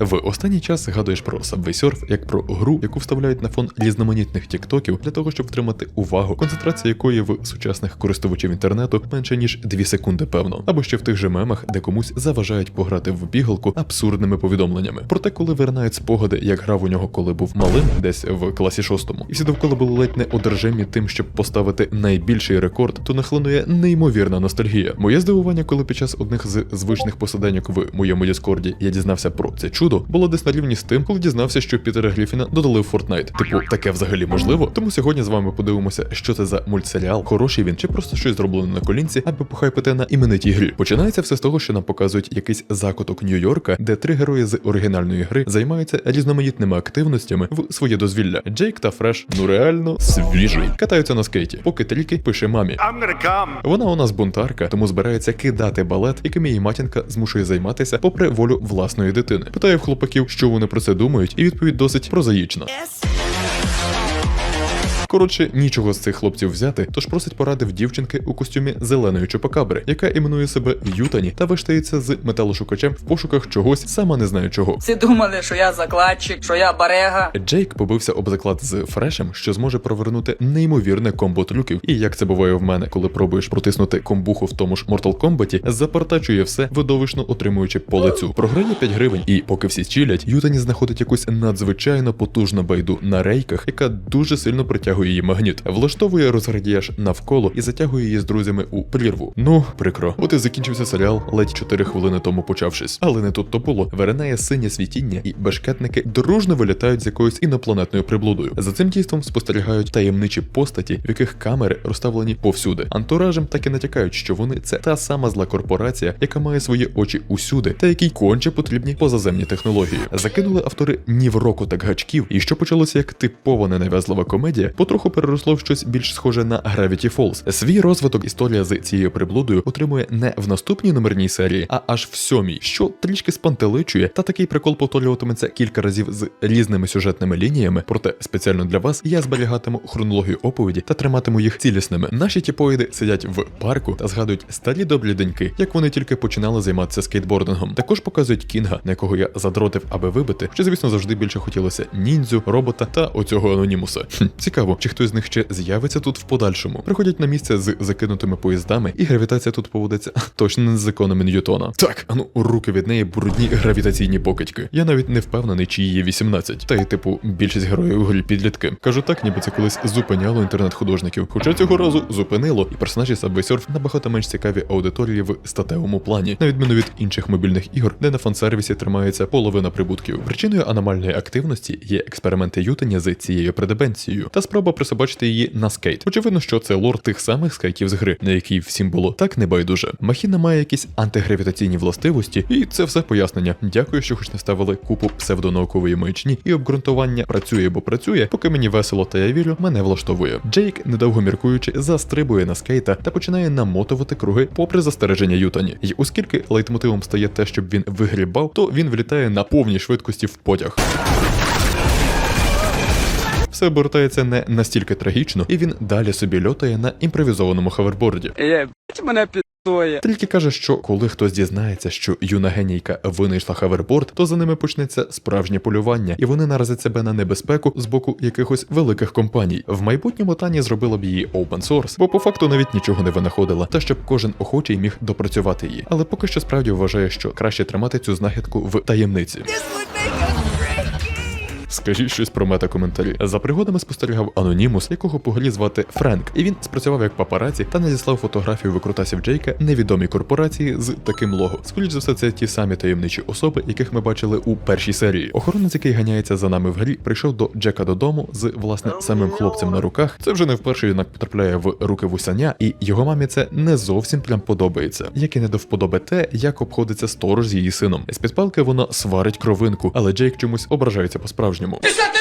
В останній час згадуєш про Subway Surf як про гру, яку вставляють на фон різноманітних тіктоків для того, щоб втримати увагу, концентрація якої в сучасних користувачів інтернету менше ніж 2 секунди, певно, або ще в тих же мемах, де комусь заважають пограти в бігалку абсурдними повідомленнями. Проте, коли виринають спогади, як грав у нього, коли був малим, десь в класі шостому, і всі довкола були ледь не одержимі тим, щоб поставити найбільший рекорд, то нахлинує неймовірна ностальгія. Моє здивування, коли під час одних з звичних посиденьок в моєму Діскорді я дізнався про це чудо, було десь на рівні з тим, коли дізнався, що Пітера Гліфіна додали в Fortnite. Типу, таке взагалі можливо. Тому сьогодні з вами подивимося, що це за мультсеріал, хороший він чи просто щось зроблено на колінці, аби похайпити на іменитій грі. Починається все з того, що нам показують якийсь закуток Нью-Йорка, де три герої з оригінальної гри займаються різноманітними активностями в своє дозвілля. Джейк та Фреш, ну реально свіжий, катаються на скейті, поки тріки пише мамі. Вона у нас бунтарка, тому збирається кидати балет, яким її матінка змушує займатися попри волю власної дитини. Питає хлопаків, що вони про це думають, і відповідь досить прозаїчна. Коротше, нічого з цих хлопців взяти, тож просить поради в дівчинки у костюмі зеленої чупакабри, яка іменує себе Ютані та виштається з металошукачем в пошуках чогось, сама не знає чого. Всі думали, що я закладчик, що я барега. Джейк побився об заклад з Фрешем, що зможе провернути неймовірне комбо трюків. І як це буває в мене, коли пробуєш протиснути комбуху в тому ж Mortal Kombat, запартачує все, видовищно отримуючи по лицю. Програє 5 гривень, і поки всі чилять, Ютані знаходить якусь надзвичайно потужну байду на рейках, яка дуже сильно притягує її магніт, влаштовує розградіяж навколо і затягує її з друзями у прірву. Ну, прикро. От і закінчився серіал ледь 4 хвилини тому почавшись. Але не тут то було. Виринає синє світіння, і бешкетники дружно вилітають з якоюсь інопланетною приблудою. За цим дійством спостерігають таємничі постаті, в яких камери розставлені повсюди. Антуражем так і натякають, що вони це та сама зла корпорація, яка має свої очі усюди, та якій конче потрібні позаземні технології. Закинули автори ні в року так гачків, і що почалося як типова ненав'язлива комедія, потроху переросло в щось більш схоже на Gravity Falls. Свій розвиток історія з цією приблудою отримує не в наступній номерній серії, а аж в сьомій, що трішки спантеличує, та такий прикол повторюватиметься кілька разів з різними сюжетними лініями. Проте спеціально для вас я зберігатиму хронологію оповіді та триматиму їх цілісними. Наші тіпоїди сидять в парку та згадують старі добрі деньки, як вони тільки починали займатися скейтбордингом. Також показують кінга, на якого я задротив, аби вибити, що звісно завжди більше хотілося ніндзю, робота та оцього анонімуса. Хм, цікаво, чи хтось з них ще з'явиться тут в подальшому. Приходять на місце з закинутими поїздами, і гравітація тут поводиться точно не з законами Ньютона. Так, ану, руки від неї брудні гравітаційні покидьки. Я навіть не впевнений, чи її 18. Та й типу, більшість героїв грі підлітки. Кажу так, ніби це колись зупиняло інтернет-художників. Хоча цього разу зупинило, і персонажі Subway набагато менш цікаві аудиторії в статевому плані, на відміну від інших мобільних ігор, де на фансервісі тримається половина прибутків. Причиною аномальної активності є експерименти Ютані з цією предебенцією та спроба присобачити її на скейт. Очевидно, що це лор тих самих скейтів з гри, на якій всім було так небайдуже. Махіна має якісь антигравітаційні властивості, і це все пояснення. Дякую, що хоч не ставили купу псевдонаукової маячні і обґрунтування працює, бо працює, поки мені весело та я вірю, мене влаштовує. Джейк, недовго міркуючи, застрибує на скейта та починає намотувати круги попри застереження Ютані. І оскільки лейтмотивом стає те, щоб він вигрібав, то він влітає на повній швидкості в потяг. Все обертається не настільки трагічно, і він далі собі льотає на імпровізованому хаверборді. Є, мене підтоє. Тільки каже, що коли хтось дізнається, що юна генійка винайшла хаверборд, то за ними почнеться справжнє полювання, і вони наразять себе на небезпеку з боку якихось великих компаній. В майбутньому Тані зробила б її open source, бо по факту навіть нічого не винаходила, та щоб кожен охочий міг допрацювати її. Але поки що справді вважає, що краще тримати цю знахідку в таємниці. Скажіть щось про мета-коментарі. За пригодами спостерігав анонімус, якого по звати Френк, і він спрацював як папараці та надіслав фотографію викрутасів Джейка невідомій корпорації з таким лого. Скоріше за все, це ті самі таємничі особи, яких ми бачили у першій серії. Охоронець, який ганяється за нами в грі, прийшов до Джека додому з власне самим хлопцем на руках. Це вже не вперше він потрапляє в руки вусаня, і його мамі це не зовсім прям подобається. Як і не до вподоби те, як обходиться сторож з її сином. З під палки вона сварить кровинку, але Джейк чомусь ображається irmão. Isso é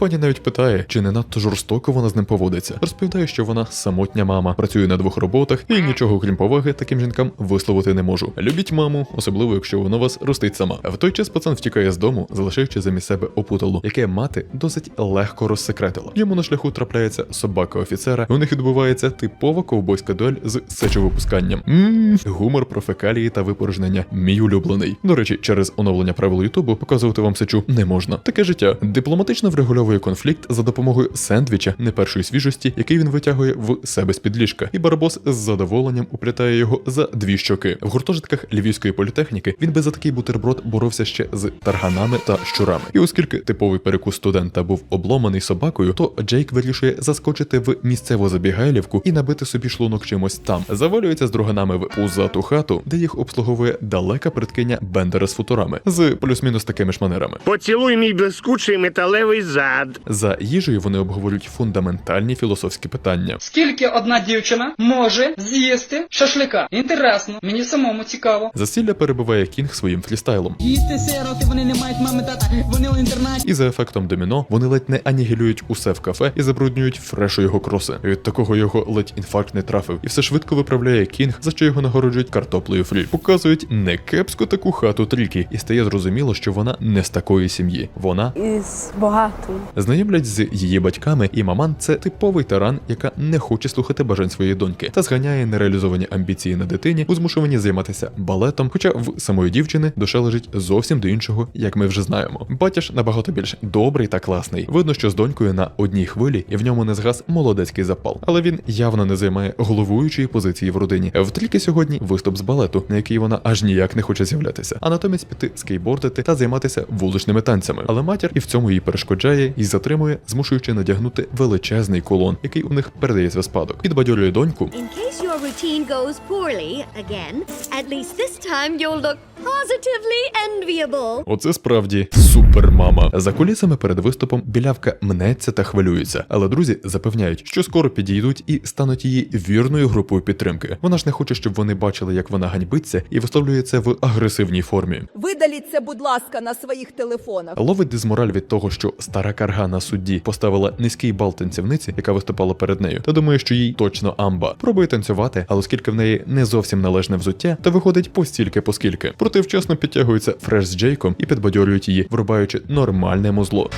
Пані навіть питає, чи не надто жорстоко вона з ним поводиться. Розповідає, що вона самотня мама, працює на двох роботах і нічого крім поваги таким жінкам висловити не можу. Любіть маму, особливо якщо вона вас ростить сама. В той час пацан втікає з дому, залишаючи замість себе опутало, яке мати досить легко розсекретила. Йому на шляху трапляється собака офіцера. У них відбувається типова ковбойська дуель з сечовипусканням. Ммм, гумор про фекалії та випорожнення. Мій улюблений. До речі, через оновлення правил Ютубу показувати вам сечу не можна. Таке життя дипломатично врегульовує конфлікт за допомогою сендвіча не першої свіжості, який він витягує в себе з під ліжка, і Барбос з задоволенням уплітає його за дві щоки. В гуртожитках львівської політехніки він би за такий бутерброд боровся ще з тарганами та щурами. І оскільки типовий перекус студента був обломаний собакою, то Джейк вирішує заскочити в місцеву забігайлівку і набити собі шлунок чимось там. Завалюється з друганами в пузату хату, де їх обслуговує далека предкиня Бендера з футурами з плюс-мінус такими ж манерами. Поцілуй мій блискучий металевий зад. За їжею вони обговорюють фундаментальні філософські питання. Скільки одна дівчина може з'їсти шашлика? Інтересно, мені самому цікаво. Засілля перебиває Кінг своїм фрістайлом. Діти сироти, вони не мають мами тата, вони в інтернаті. І за ефектом доміно вони ледь не анігілюють усе в кафе і забруднюють фрешу його кроси. Від такого його ледь інфаркт не трафив, і все швидко виправляє Кінг, за що його нагороджують картоплею фрі. Показують не кепську таку хату тріки, і стає зрозуміло, що вона не з такої сім'ї. Вона із багатої. Знайомлять з її батьками, і маман це типовий таран, яка не хоче слухати бажань своєї доньки, та зганяє нереалізовані амбіції на дитині у змушуванні займатися балетом. Хоча в самої дівчини душа лежить зовсім до іншого, як ми вже знаємо. Батя ж набагато більш добрий та класний. Видно, що з донькою на одній хвилі і в ньому не згас молодецький запал, але він явно не займає головуючої позиції в родині. В трільки сьогодні виступ з балету, на який вона аж ніяк не хоче з'являтися, а натомість піти скейбордити та займатися вуличними танцями. Але матір і в цьому їй перешкоджає і затримує, змушуючи надягнути величезний колон, який у них передається спадок. Підбадьорює доньку, In case your routine goes poorly again, at least this time you'll look positively enviable. Оце справді супермама. За кулісами перед виступом білявка мнеться та хвилюється, але друзі запевняють, що скоро підійдуть і стануть її вірною групою підтримки. Вона ж не хоче, щоб вони бачили, як вона ганьбиться і висловлює це в агресивній формі. Видаліть це, будь ласка, на своїх телефонах. Ловить дизмораль від того, що стара карга на судді поставила низький бал танцівниці, яка виступала перед нею, та думає, що їй точно амба. Пробує танцювати, але оскільки в неї не зовсім належне взуття, то виходить постільки поскільки. Проте вчасно підтягується Фреш з Джейком і підбадьорюють її, врубаючи нормальне музло.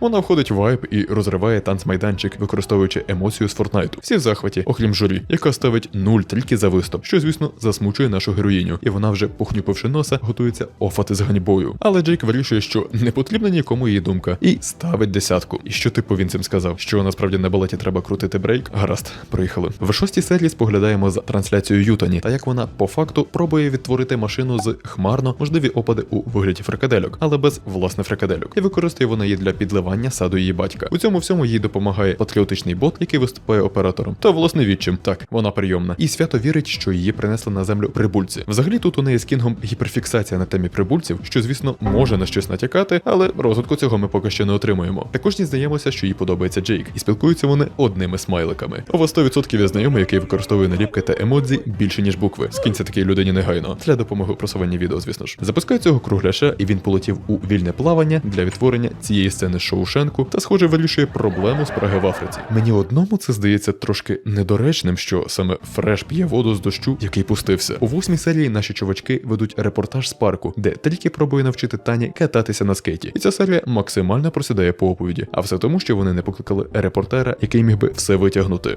Вона входить в вайб і розриває танцмайданчик, використовуючи емоцію з Фортнайту. Всі в захваті, окрім журі, яка ставить нуль тільки за виступ, що звісно засмучує нашу героїню, і вона вже похнюпивши носа, готується офати з ганьбою. Але Джейк вирішує, що не потрібна нікому її думка, і ставить десятку. І що типу він цим сказав? Що насправді на балеті треба крутити брейк? Гаразд, приїхали. В шостій серії споглядаємо за трансляцією Ютані та як вона по факту пробує відтворити машину з хмарно можливі опади у вигляді фрикадельок, але без власне фрикадельок. І використає вона її для підливання саду її батька. У цьому всьому їй допомагає патріотичний бот, який виступає оператором. Та власне відчим. Так, вона прийомна. І свято вірить, що її принесли на землю прибульці. Взагалі тут у неї з кінгом гіперфіксація на темі прибульців, що звісно може на щось натякати, але розвитку цього ми поки що не отримуємо. Також дізнаємося, що їй подобається Джейк, і спілкуються вони одними смайликами. Ова 100% є знайомий, який використовує наліпки та емодзі більше ніж букви. Скинься такій людині негайно для допомоги у просуванні відео, звісно ж. Запускаю цього кругляша, і він полетів у вільне плавання для відтворення цієї сцени з Шоушенку та, схоже, вирішує проблему з Праги в Африці. Мені одному це здається трошки недоречним, що саме Фреш п'є воду з дощу, який пустився. У восьмій серії наші чувачки ведуть репортаж з парку, де трільки пробує навчити Тані кататися на скейті. І ця серія максимально просідає по оповіді. А все тому, що вони не покликали репортера, який міг би все витягнути.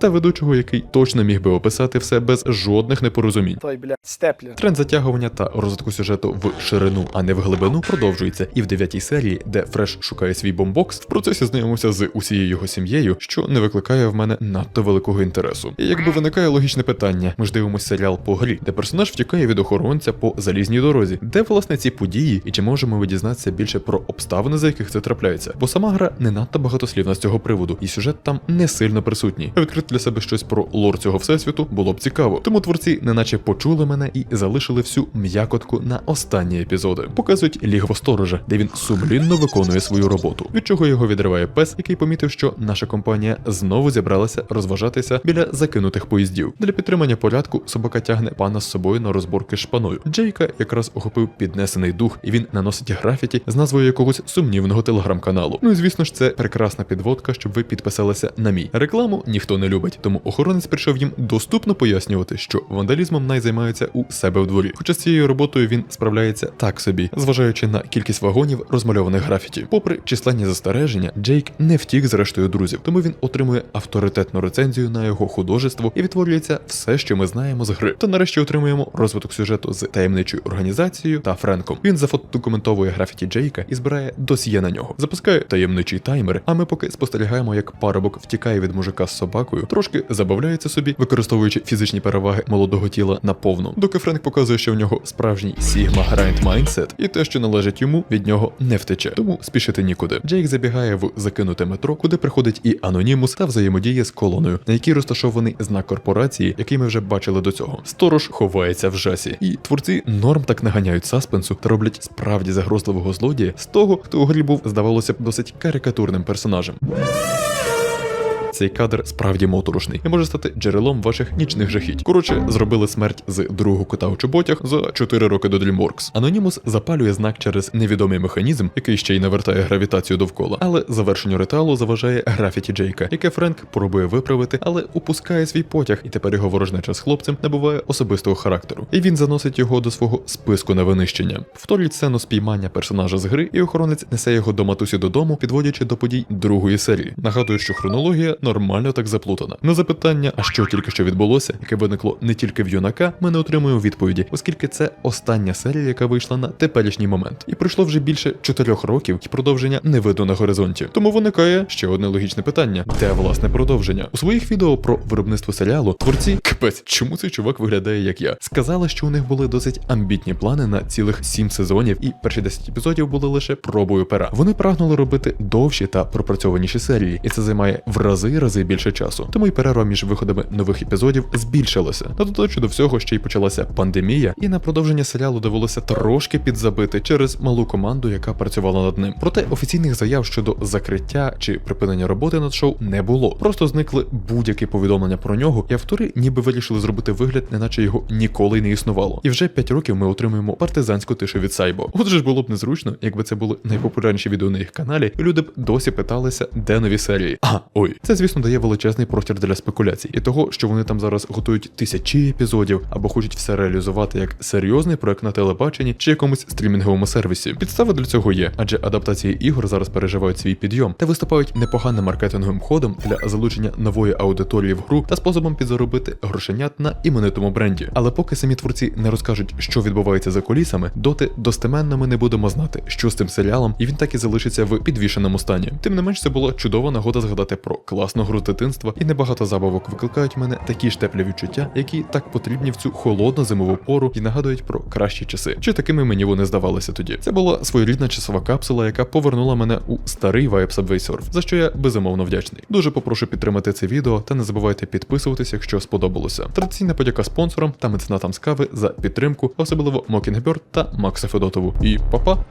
Та ведучого, який точно міг би описати все без жодних непорозумінь. Той, блядь, степлер. Тренд затягування та розвитку сюжету в ширину, а не в глибину, продовжується. І в дев'ятій серії, де Фреш шукає свій бомбокс, в процесі знайомився з усією його сім'єю, що не викликає в мене надто великого інтересу. І якби виникає логічне питання, ми ж дивимося серіал по грі, де персонаж втікає від охоронця по залізній дорозі, де власне ці події, і чи можемо ми дізнатися більше про обставини, за яких це трапляється? Бо сама гра не надто багатослівна з цього приводу, і сюжет там не сильно присутній. Відкрити для себе щось про лор цього всесвіту було б цікаво. Тому творці неначе почули мене і залишили всю м'якотку на останні епізоди. Показують лігво сторожа, де він сумлінно виконує свою свою роботу. Від чого його відриває пес, який помітив, що наша компанія знову зібралася розважатися біля закинутих поїздів. Для підтримання порядку собака тягне пана з собою на розборки шпаною. Джейка якраз охопив піднесений дух, і він наносить графіті з назвою якогось сумнівного телеграм-каналу. Ну і звісно ж, це прекрасна підводка, щоб ви підписалися на мій. Рекламу ніхто не любить, тому охоронець прийшов їм доступно пояснювати, що вандалізмом най займаються у себе в дворі. Хоча з цією роботою він справляється так собі, зважаючи на кількість вагонів розмальованих графіті. Попри численні застереження, Джейк не втік з рештою друзів, тому він отримує авторитетну рецензію на його художество і відтворюється все, що ми знаємо з гри. Та нарешті отримуємо розвиток сюжету з таємничою організацією та Френком. Він зафотодокументовує графіті Джейка і збирає досьє на нього. Запускає таємничий таймер, а ми поки спостерігаємо, як парубок втікає від мужика з собакою, трошки забавляється собі, використовуючи фізичні переваги молодого тіла наповну. Доки Френк показує, що в нього справжній Sigma Grind Mindset, і те, що належить йому, від нього не втече. Тому спішити нікуди. Джейк забігає в закинуте метро, куди приходить і анонімус та взаємодіє з колоною, на якій розташований знак корпорації, який ми вже бачили до цього. Сторож ховається в жасі, і творці норм так наганяють саспенсу та роблять справді загрозливого злодія з того, хто у грі був, здавалося б, досить карикатурним персонажем. Цей кадр справді моторошний і може стати джерелом ваших нічних жахіть. Коротше, зробили смерть з другого кота у чоботях за 4 роки до DreamWorks. Анонімус запалює знак через невідомий механізм, який ще й навертає гравітацію довкола. Але завершенню ритуалу заважає графіті Джейка, яке Френк пробує виправити, але упускає свій потяг, і тепер його ворожнеча з хлопцем набуває особистого характеру. І він заносить його до свого списку на винищення. Повторюють сцену спіймання персонажа з гри, і охоронець несе його до матусі додому, підводячи до подій другої серії. Нагадую, що хронологія нормально так заплутана. На запитання, а що тільки що відбулося, яке виникло не тільки в юнака, ми не отримуємо відповіді, оскільки це остання серія, яка вийшла на теперішній момент. І пройшло вже більше чотирьох років, і продовження не видно на горизонті. Тому виникає ще одне логічне питання: де власне продовження? У своїх відео про виробництво серіалу творці капець, чому цей чувак виглядає як я? Сказали, що у них були досить амбітні плани на цілих сім сезонів, і перші 10 епізодів були лише пробою пера. Вони прагнули робити довші та пропрацьованіші серії, і це займає в рази рази більше часу. Тому й перерва між виходами нових епізодів збільшилася. Та додачу до всього ще й почалася пандемія, і на продовження серіалу довелося трошки підзабити через малу команду, яка працювала над ним. Проте офіційних заяв щодо закриття чи припинення роботи над шоу не було. Просто зникли будь-які повідомлення про нього, і автори ніби вирішили зробити вигляд, неначе його ніколи й не існувало. І вже 5 років ми отримуємо партизанську тишу від Сайбо. Отже ж було б незручно, якби це були найпопулярніші відео на їх каналі, і люди б досі питалися, де нові серії. А ой, це звісно дає величезний простір для спекуляцій і того, що вони там зараз готують тисячі епізодів або хочуть все реалізувати як серйозний проект на телебаченні чи якомусь стрімінговому сервісі. Підстави для цього є, адже адаптації ігор зараз переживають свій підйом та виступають непоганим маркетинговим ходом для залучення нової аудиторії в гру та способом підзаробити грошенят на іменитому бренді. Але поки самі творці не розкажуть, що відбувається за колісами, доти достеменно ми не будемо знати, що з цим серіалом, і він так і залишиться в підвішеному стані. Тим не менш, це була чудова нагода згадати про класну дитинства, і небагато забавок викликають в мене такі ж теплі відчуття, які так потрібні в цю холодну зимову пору і нагадують про кращі часи. Чи такими мені вони здавалися тоді? Це була своєрідна часова капсула, яка повернула мене у старий вайб Subway Surf, за що я безумовно вдячний. Дуже попрошу підтримати це відео та не забувайте підписуватися, якщо сподобалося. Традиційна подяка спонсорам та меценатам з кави за підтримку, особливо Mockingbird та Макса Федотову. І па-па!